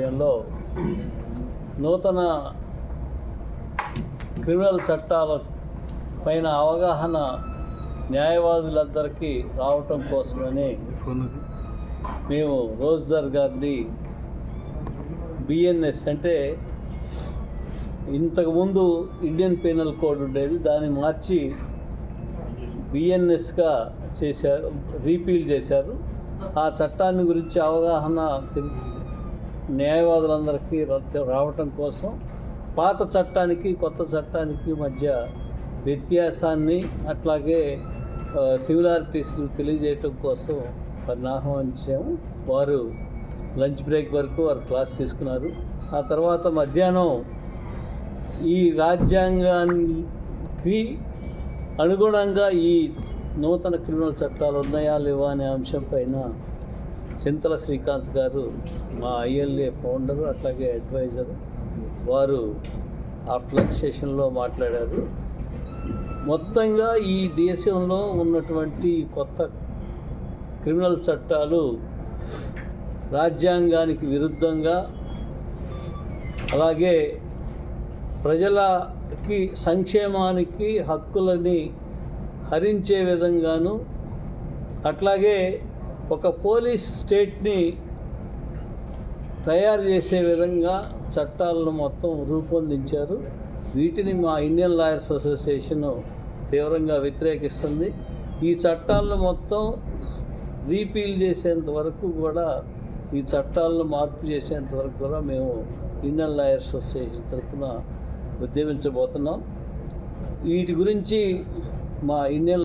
ఆధ్వర్యంలో నూతన క్రిమినల్ చట్టాల పైన అవగాహన న్యాయవాదులందరికీ రావటం కోసమని మేము రోజ్దార్ గారిని బిఎన్ఎస్ అంటే ఇంతకుముందు ఇండియన్ పీనల్ కోడ్ ఉండేది దాన్ని మార్చి బిఎన్ఎస్గా చేశారు రీపీల్ చేశారు. ఆ చట్టాన్ని గురించి అవగాహన న్యాయవాదులందరికీ రావటం కోసం పాత చట్టానికి కొత్త చట్టానికి మధ్య వ్యత్యాసాన్ని అట్లాగే సిమిలారిటీస్ని తెలియజేయటం కోసం వారిని ఆహ్వానించాము. వారు లంచ్ బ్రేక్ వరకు వారు క్లాస్ తీసుకున్నారు. ఆ తర్వాత మధ్యాహ్నం ఈ రాజ్యాంగానికి అనుగుణంగా ఈ నూతన క్రిమినల్ చట్టాలు ఉన్నాయా లేవా అనే అంశం పైన చింతల శ్రీకాంత్ గారు మా ఐఎల్ఏ ఫౌండర్ అట్లాగే అడ్వైజర్. వారు ఆ ప్లగ్ సెషన్లో మాట్లాడారు. మొత్తంగా ఈ దేశంలో ఉన్నటువంటి కొత్త క్రిమినల్ చట్టాలు రాజ్యాంగానికి విరుద్ధంగా అలాగే ప్రజలకి సంక్షేమానికి హక్కులని హరించే విధంగాను అట్లాగే ఒక పోలీస్ స్టేట్ని తయారు చేసే విధంగా చట్టాలను మొత్తం రూపొందించారు. వీటిని మా ఇండియన్ లాయర్స్ అసోసియేషన్ తీవ్రంగా వ్యతిరేకిస్తుంది. ఈ చట్టాలను మొత్తం రీపీల్ చేసేంత వరకు కూడా ఈ చట్టాలను మార్పు చేసేంత వరకు కూడా మేము ఇండియన్ లాయర్స్ అసోసియేషన్ తరఫున ఉద్యమించబోతున్నాం. వీటి గురించి మా ఇండియన్